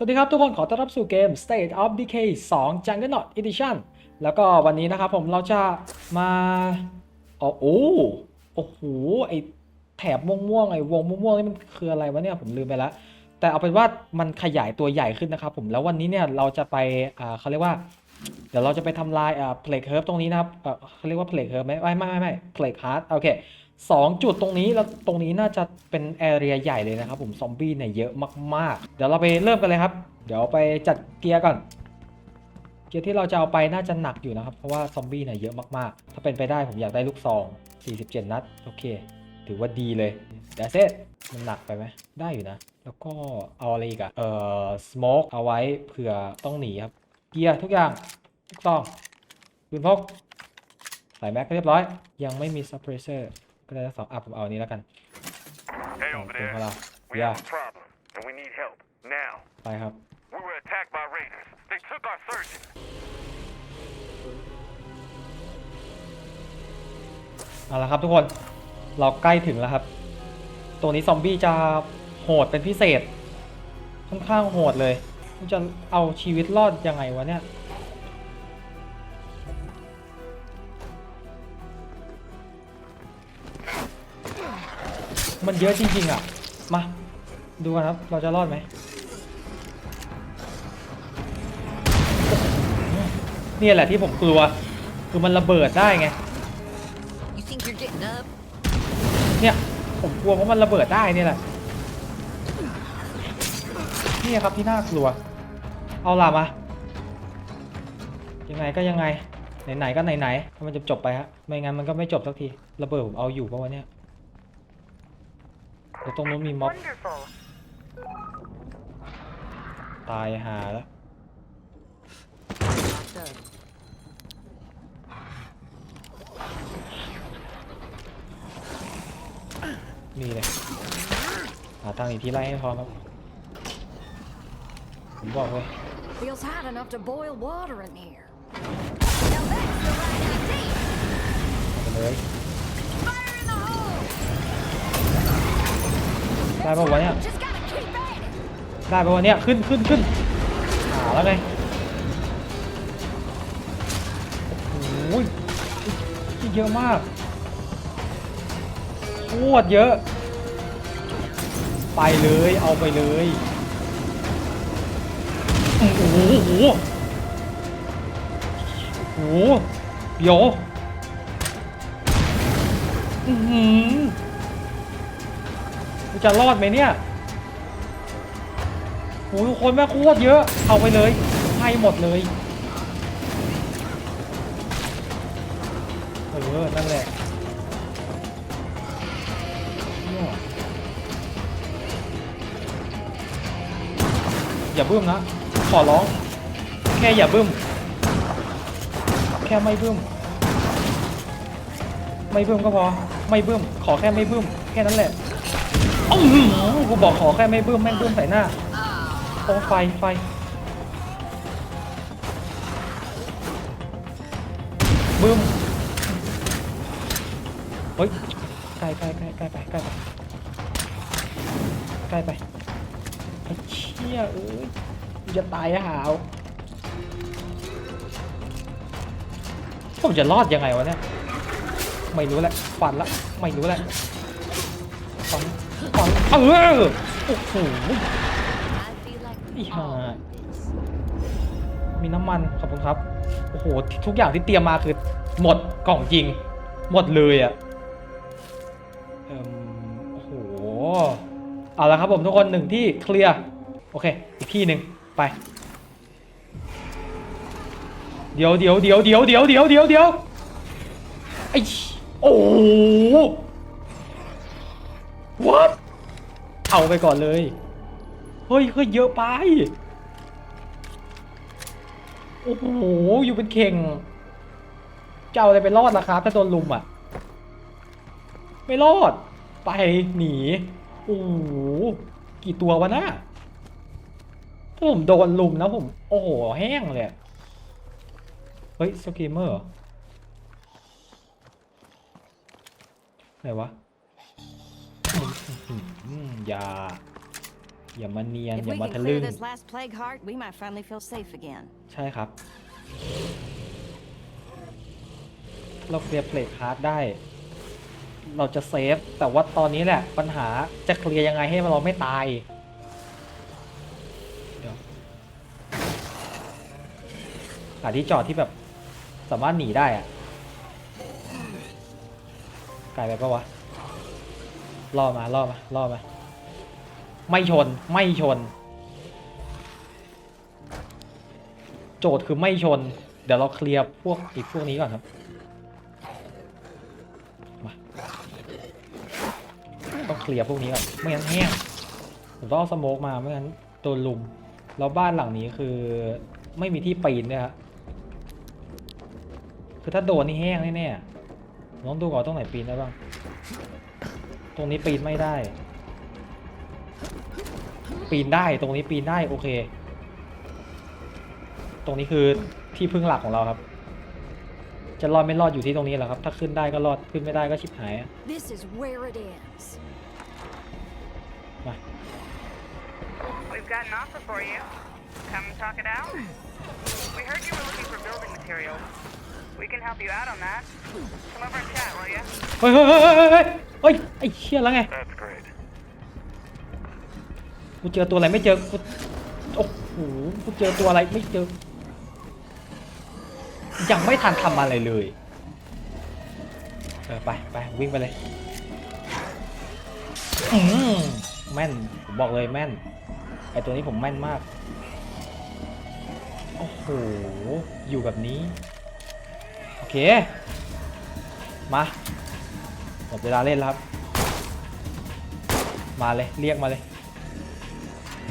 สวัสดีครับทุกคนขอต้อนรับสู่เกม State of Decay 2 Juggernaut Edition แล้วก็วันนี้นะครับผมเราจะมาอ๋อโอ้โอ้โหไอแถบม่วงๆไอวงม่วงๆนี่มันคืออะไรวะเนี่ยผมลืมไปแล้ว แต่เอาเป็นว่ามันขยายตัวใหญ่ขึ้นนะครับผมแล้ววันนี้เนี่ยเราจะไปอ่าเขาเรียกว่า เดี๋ยวเราจะไปทำลายอ่าเพลกเฮิร์บตรงนี้นะครับเออเขาเรียกว่าเพลกเฮิร์บไหมไม่ไม่ไม่ไม่เพลกฮาร์ดโอเค สองจุดตรงนี้แล้วตรงนี้น่าจะเป็นแอเรียใหญ่เลยนะครับผมซอมบี้เนี่ยเยอะมากๆ เดี๋ยวเราไปเริ่มกันเลยครับ เดี๋ยวไปจัดเกียร์ก่อน เกียร์ที่เราจะเอาไปน่าจะหนักอยู่นะครับ เพราะว่าซอมบี้เนี่ยเยอะมากๆ ถ้าเป็นไปได้ผมอยากได้ลูกซอง 47 นัด โอเค ถือว่าดีเลยแต่เซตมันหนักไปไหมได้อยู่นะ แล้วก็เอาอะไรอีกอะเอ่อสโมกเอาไว้เผื่อต้องหนีครับ เกียร์ทุกอย่างถูกต้องปืนพกใส่แม็กเรียบร้อย ยังไม่มีซับเพรสเซอร์ ก็ได้ทั้งสองอะผมเอาอันนี้แล้วกัน Hey เอา over ปืน there. ของเรา We อย่า have a problem, and we need help. Now. ไปครับ We were attacked by raiders. They took our surgeon. เอาละครับทุกคนเราใกล้ถึงแล้วครับตรงนี้ซอมบี้จะโหดเป็นพิเศษ ค่อนข้างโหดเลยจะเอาชีวิตรอดยังไงวะเนี่ย มันเยอะจริงๆอะ มา ดูกันครับ เราจะรอดไหม นี่แหละที่ผมกลัว คือมันระเบิดได้ไง You think you're getting up? เนี่ย ผมกลัวเพราะมันระเบิดได้เนี่ยแหละ นี่ครับที่น่ากลัว เอาล่ะมา ยังไงก็ยังไง ไหนๆก็ไหนๆถ้ามันจะจบไปฮะ ไม่งั้นมันก็ไม่จบสักที ระเบิดผมเอาอยู่ปะวะเนี่ย เดี๋ยวตรงนู้นมีม็อบ Wonderful. ตายหาแล้ว Locked up. นี่เลย หาทางหนีที่ไล่ให้พร้อมครับ ผมบอกเลย Feels hot enough to boil water in here. Now that's the right idea. ไปเลย ได้ปะวะเนี่ยได้ปะวะเนี่ยขึ้นขึ้นขึ้นหาแล้วไงโอ้โหเยอะมากโคตรเยอะ ไปเลยเอาไปเลยโอ้โหโอ้โหโอ้โหเดี๋ยวอื้อหือมัน จะรอดไหมเนี่ยโหทุกคนแม่โคตรเยอะ เอาไปเลยให้หมดเลยเออนั่นแหละอย่าบึ้มนะ ขอร้อง แค่อย่าบึ้ม แค่ไม่บึ้ม ไม่บึ้มก็พอ ไม่บึ้ม ขอแค่ไม่บึ้ม แค่นั้นแหละ อ้าวหือกูบอกขอแค่ไม่บึ้มแม่งบึ้มใส่หน้าโอ้ไฟไฟบึ้มเฮ้ยใกล้ใกล้ใกล้ใกล้ไปใกล้ไปใกล้ไปไอ้เชี่ยเอ้ยจะตายหาวผมจะรอดยังไงวะเนี่ยไม่รู้แหละฝันละไม่รู้แหละ เออโอ้โหอีห่ามีน้ำมันขอบคุณครับ โอ้โห ทุกอย่างที่เตรียมมาคือ หมดกล่องจริง หมดเลยอะเอิ่มโอ้โห เอาละครับผมทุกคนหนึ่งที่เคลียร์ โอเค อีกที่หนึ่งไป เดี๋ยวเดี๋ยวเดี๋ยวเดี๋ยวเดี๋ยวเดี๋ยวเดี๋ยวเดี๋ยวไอ้โอ้โห what าไปก่อนเลย เฮ้ยเฮ้ยเยอะไป โอ้โห อยู่เป็นเข่งจะเอาอะไรไปรอดล่ะครับ ถ้าโดนลุมอะ ไม่รอด ไปหนี โอ้โห กี่ตัววะนะถ้าผมโดนลุมนะผม โอ้โห แห้งเลย เฮ้ยสกีมเมอร์ไหนวะ อืมอืมอืมอย่า อย่ามาเนียน If อย่า we มา can ทะลึ่ clear ง this last plague heart, we might finally feel safe again. ใช่ครับ เราเคลียร์เพลทฮาร์ดได้ เราจะเซฟ แต่ว่าตอนนี้แหละ ปัญหาจะเคลียร์ยังไงให้เราไม่ตาย เดี๋ยวหาที่จอดที่แบบสามารถหนีได้อะไกลไปปะวะ ล่อมาล่อมาล่อมา ไม่ชนไม่ชน โจทย์คือไม่ชน เดี๋ยวเราเคลียร์พวกอีกพวกนี้ก่อนครับมาต้องเคลียร์พวกนี้ก่อนไม่งั้นแห้งผมต้องเอาสโมกมาไม่งั้นโดนลุมแล้วบ้านหลังนี้คือไม่มีที่ปีนเนี่ยครับคือถ้าโดนนี่แห้งแน่ๆผมต้องดูก่อนตรงไหนปีนได้บ้าง ตรงนี้ปีนไม่ได้ ปีนได้ตรงนี้ปีนได้โอเค ตรงนี้คือที่พึ่งหลักของเราครับ จะรอดไม่รอดอยู่ที่ตรงนี้แหละครับ ถ้าขึ้นได้ก็รอดขึ้นไม่ได้ก็ชิบหายอะ This is where it ends. มา We've got an offer for you. Come and talk it out. We heard you were looking for building materials. We can help you out on that. Come over and chat, will you? เฮ้ยเฮ้ยเฮ้ยเฮ้ยเฮ้ยเฮ้ยไอ้เชี่ยแล้วไง That's great. กูเจอตัวอะไรไม่เจอกูโอ้โหกูเจอตัวอะไรไม่เจอ ยังไม่ทันทำอะไรเลย เออไปไปวิ่งไปเลยอืมแม่นผมบอกเลยแม่นไอตัวนี้ผมแม่นมาก โอ้โห อยู่แบบนี้โอ เค มาหมดเวลาเล่นแล้วครับ มาเลย เรียกมาเลย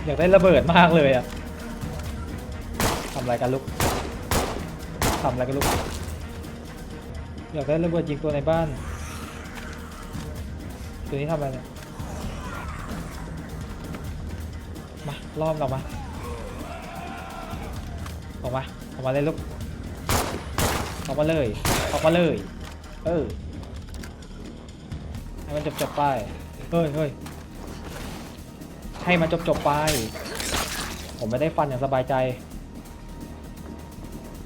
อยากได้ระเบิดมากเลยอะทำอะไรกันลูกทำอะไรกันลูก อยากได้ระเบิดยิงตัวในบ้าน ตัวนี้ทำอะไรเนี่ย มาล่อมออกมา ออกมา ออกมาเลยลูก ออกมาเลยออกมาเลย เออให้มันจบจบไปเฮ้ยเฮ้ยให้มันจบจบไป ผมไม่ได้ฟันอย่างสบายใจ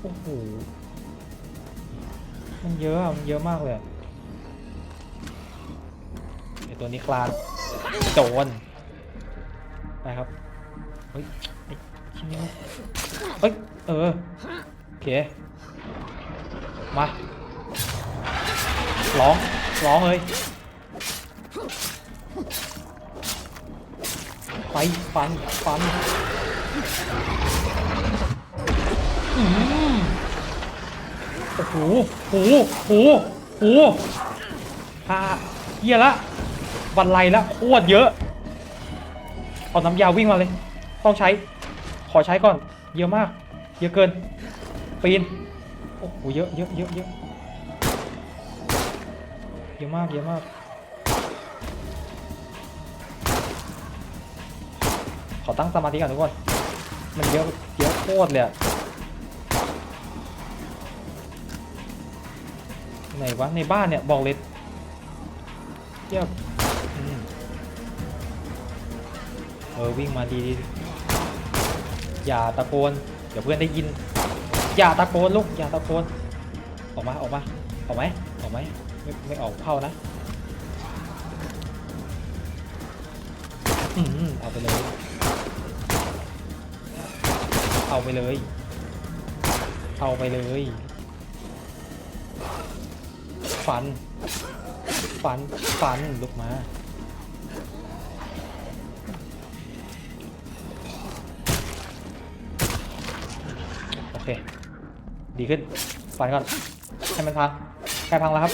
โอ้โหมันเยอะอะมันเยอะมากเลยไอตัวนี้คลานโดนไปครับเฮ้ยไอ้ชิ้นนี้เฮ้ยเออโอเค มาร้องร้องเลยไปฟันฟันอืมโอ้โหโอ้โหโอ้โหโอ้โหฮ่าเฮียละบันไลละโคตรเยอะเอาน้ำยาวิ่งมาเลย ต้องใช้ ขอใช้ก่อน เยอะมาก เยอะเกิน ปีน โอ้โหเยอะเยอะเยอะเยอะเยอะมากเยอะมาก ขอตั้งสมาธิก่อนทุกคน มันเยอะเยอะโคตรเลยไหนวะในบ้านเนี่ยบอกเลยเทียบอืมเออวิ่งมาดีดีอย่าตะโกนเดี๋ยวเพื่อนได้ยิน อย่าตะโกนลูกอย่าตะโกนออกมาออกมาออกไหมออกไหมไม่ไม่ออกเข้านะอืมเอาไปเลย เอาไปเลย เอาไปเลย ฟัน ฟัน ฟันลุกมาโอเค ดีขึ้นฟันก่อนให้มันพังใกล้พังแล้วครับ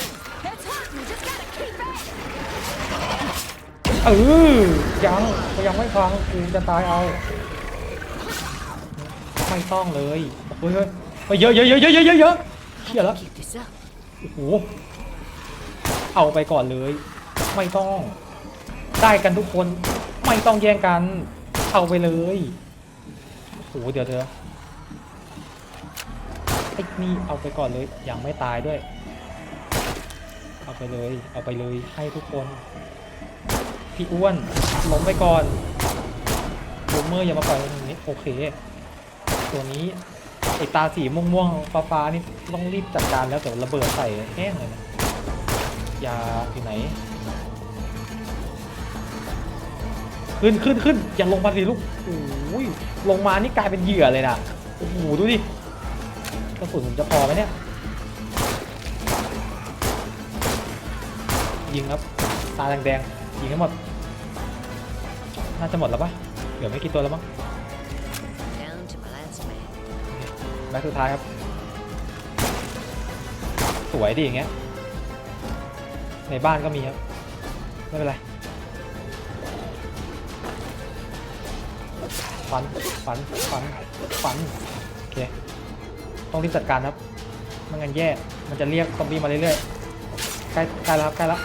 เออยังก็ยังไม่ฟังกูจะตายเอา ไม่ต้องเลยเฮ้ยเฮ้ยเยเยอะเยอะเยอะเยอะเยอะเยอะเชี่ยแล้วโอ้โหเอาไปก่อนเลย ไม่ต้อง ได้กันทุกคน ไม่ต้องแย่งกัน เอาไปเลยโอ้โหเดี๋ยวเธอ ไอ้นี่เอาไปก่อนเลยยังไม่ตายด้วย เอาไปเลย เอาไปเลยให้ทุกคน พี่อ้วนล้มไปก่อนบูมเมอร์อย่ามาปล่อยตรงนี้โอเค ตัวนี้ไอตาสีม่วงๆฟ้าๆนี่ต้องรีบจัดการแล้วแต่ระเบิดใส่แห้งเลยนะยาอยู่ไหน ขึ้นขึ้นขึ้นอย่าลงมาสิลูกโอ้ยลงมานี่กลายเป็นเหยื่อเลยนะโอ้โหดูดิ กระสุนผมจะพอไหมเนี่ย ยิงครับ ตาแดงๆยิงให้หมด น่าจะหมดแล้วปะเหลือไม่กี่ตัวแล้วมั้ง Down to my last man. แม็กสุดท้ายครับ สวยดีอย่างเงี้ย ในบ้านก็มีครับ ไม่เป็นไร ฟัน ฟัน ฟัน ฟัน โอเค ต้องรีบจัดการครับไม่งั้นแย่มันจะเรียกซอมบี้มาเรื่อยๆใกล้ใกล้แล้วครับใกล้แล้ว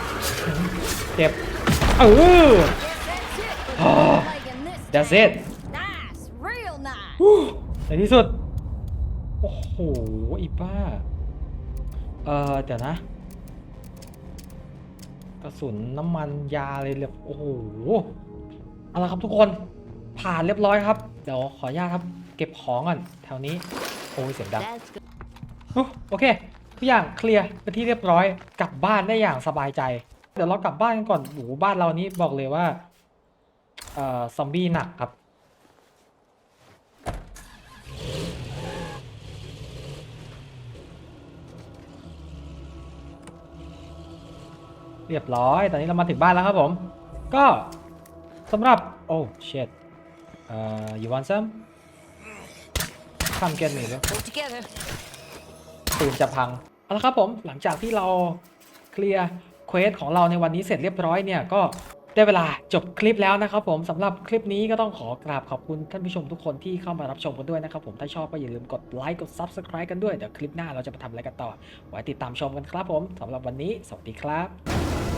เจ็บเออ Guess that's it. That's it. Playing this time. Nice, real nice. ในที่สุด โอ้โหอีบ้า เออเดี๋ยวนะ กระสุนน้ำมันยาเลยเลยโอ้โหเอาละครับทุกคนผ่านเรียบร้อยครับ เดี๋ยวขออนุญาตครับ เก็บของก่อนแถวนี้ โอ้ยเสียงดัง That's good. โอ้โอเค ทุกอย่างเคลียร์เป็นที่เรียบร้อยกลับบ้านได้อย่างสบายใจ เดี๋ยวเรากลับบ้านกันก่อนโอ้โหบ้านเรานี้บอกเลยว่าเอ่อซอมบี้หนักครับเรียบร้อย ตอนนี้เรามาถึงบ้านแล้วครับผม ก็สำหรับ โอ้ shit เอ่อ you want some come get me เลย Pull together. ปืนจะพังเอาละครับผมหลังจากที่เราเคลียร์เควสของเราในวันนี้เสร็จเรียบร้อยเนี่ยก็ได้เวลาจบคลิปแล้วนะครับผมสำหรับคลิปนี้ก็ต้องขอกราบขอบคุณท่านผู้ชมทุกคนที่เข้ามารับชมกันด้วยนะครับผมถ้าชอบก็อย่าลืมกดไลค์กด Subscribe กันด้วยเดี๋ยวคลิปหน้าเราจะมาทำอะไรกันต่อ ไว้ติดตามชมกันครับผมสำหรับวันนี้สวัสดีครับ